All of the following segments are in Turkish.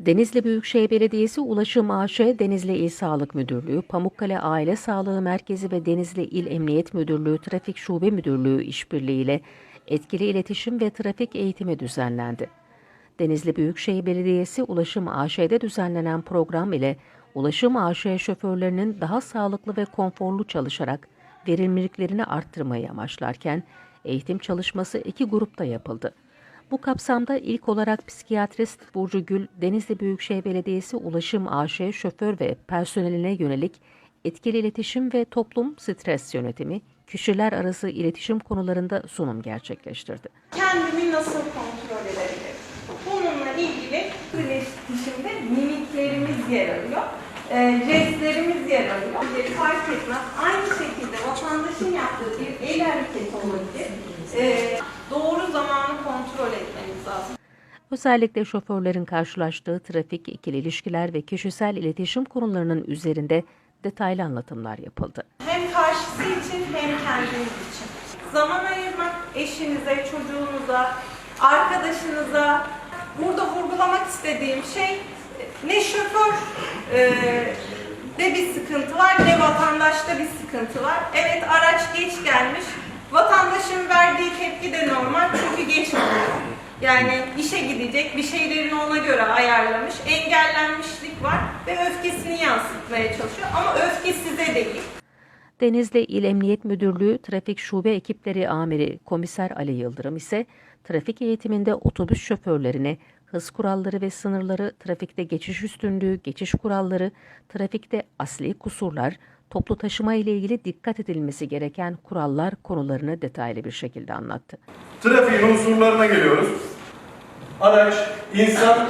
Denizli Büyükşehir Belediyesi Ulaşım AŞ, Denizli İl Sağlık Müdürlüğü, Pamukkale Aile Sağlığı Merkezi ve Denizli İl Emniyet Müdürlüğü Trafik Şube Müdürlüğü işbirliğiyle etkili iletişim ve trafik eğitimi düzenlendi. Denizli Büyükşehir Belediyesi Ulaşım AŞ'de düzenlenen program ile Ulaşım AŞ şoförlerinin daha sağlıklı ve konforlu çalışarak verimliliklerini arttırmayı amaçlarken eğitim çalışması iki grupta yapıldı. Bu kapsamda ilk olarak psikiyatrist Burcu Gül, Denizli Büyükşehir Belediyesi Ulaşım AŞ şoför ve personeline yönelik etkili iletişim ve toplum stres yönetimi, kişiler arası iletişim konularında sunum gerçekleştirdi. kendimi nasıl kontrol edebilirim? Bununla ilgili iletişimde mimiklerimiz yer alıyor. E, jestlerimiz yer alıyor. Fark etmez. Aynı şekilde vatandaşın yaptığı bir el hareketi olabilir. E, Özellikle şoförlerin karşılaştığı trafik, ikili ilişkiler ve kişisel iletişim konularının üzerinde detaylı anlatımlar yapıldı. Hem karşısı için hem kendiniz için. Zaman ayırmak eşinize, çocuğunuza, arkadaşınıza. Burada vurgulamak istediğim şey ne şoför e, de bir sıkıntı var ne vatandaşta bir sıkıntı var. Evet araç geç gelmiş. Vatandaşın verdiği tepki de normal çünkü geç gidiyor. Yani işe gidecek, bir şeylerini ona göre ayarlamış, engellenmişlik var ve öfkesini yansıtmaya çalışıyor ama öfke size değil. Denizli İl Emniyet Müdürlüğü Trafik Şube Ekipleri Amiri Komiser Ali Yıldırım ise trafik eğitiminde otobüs şoförlerine hız kuralları ve sınırları, trafikte geçiş üstünlüğü, geçiş kuralları, trafikte asli kusurlar, toplu taşıma ile ilgili dikkat edilmesi gereken kurallar konularını detaylı bir şekilde anlattı. Trafiğin unsurlarına geliyoruz. Araç, insan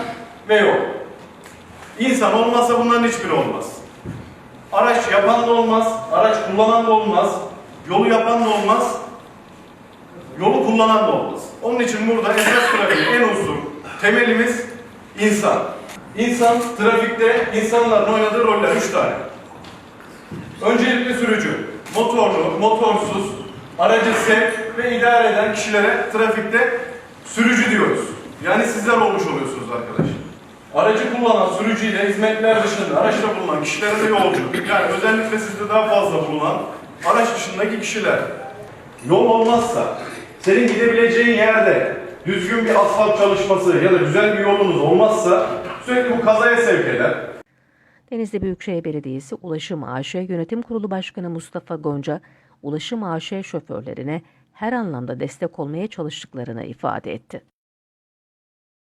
ve yol. İnsan olmazsa bunların hiçbiri olmaz. Araç yapan da olmaz, araç kullanan da olmaz, yolu yapan da olmaz, yolu kullanan da olmaz. Onun için burada esas trafiğin en unsur temelimiz insan. İnsan trafikte insanların oynadığı roller üç tane. Öncelikle sürücü, motorlu, motorsuz, aracı sevk ve idare eden kişilere trafikte sürücü diyoruz. Yani sizler olmuş oluyorsunuz arkadaşlar. Aracı kullanan sürücüyle hizmetler dışında araçta bulunan kişilere de yolcu. Yani özellikle sizde daha fazla bulunan araç dışındaki kişiler. Yol olmazsa senin gidebileceğin yerde düzgün bir asfalt çalışması ya da güzel bir yolunuz olmazsa sürekli bu kazaya sevk eder. Denizli Büyükşehir Belediyesi Ulaşım AŞ Yönetim Kurulu Başkanı Mustafa Gonca, Ulaşım AŞ şoförlerine her anlamda destek olmaya çalıştıklarını ifade etti.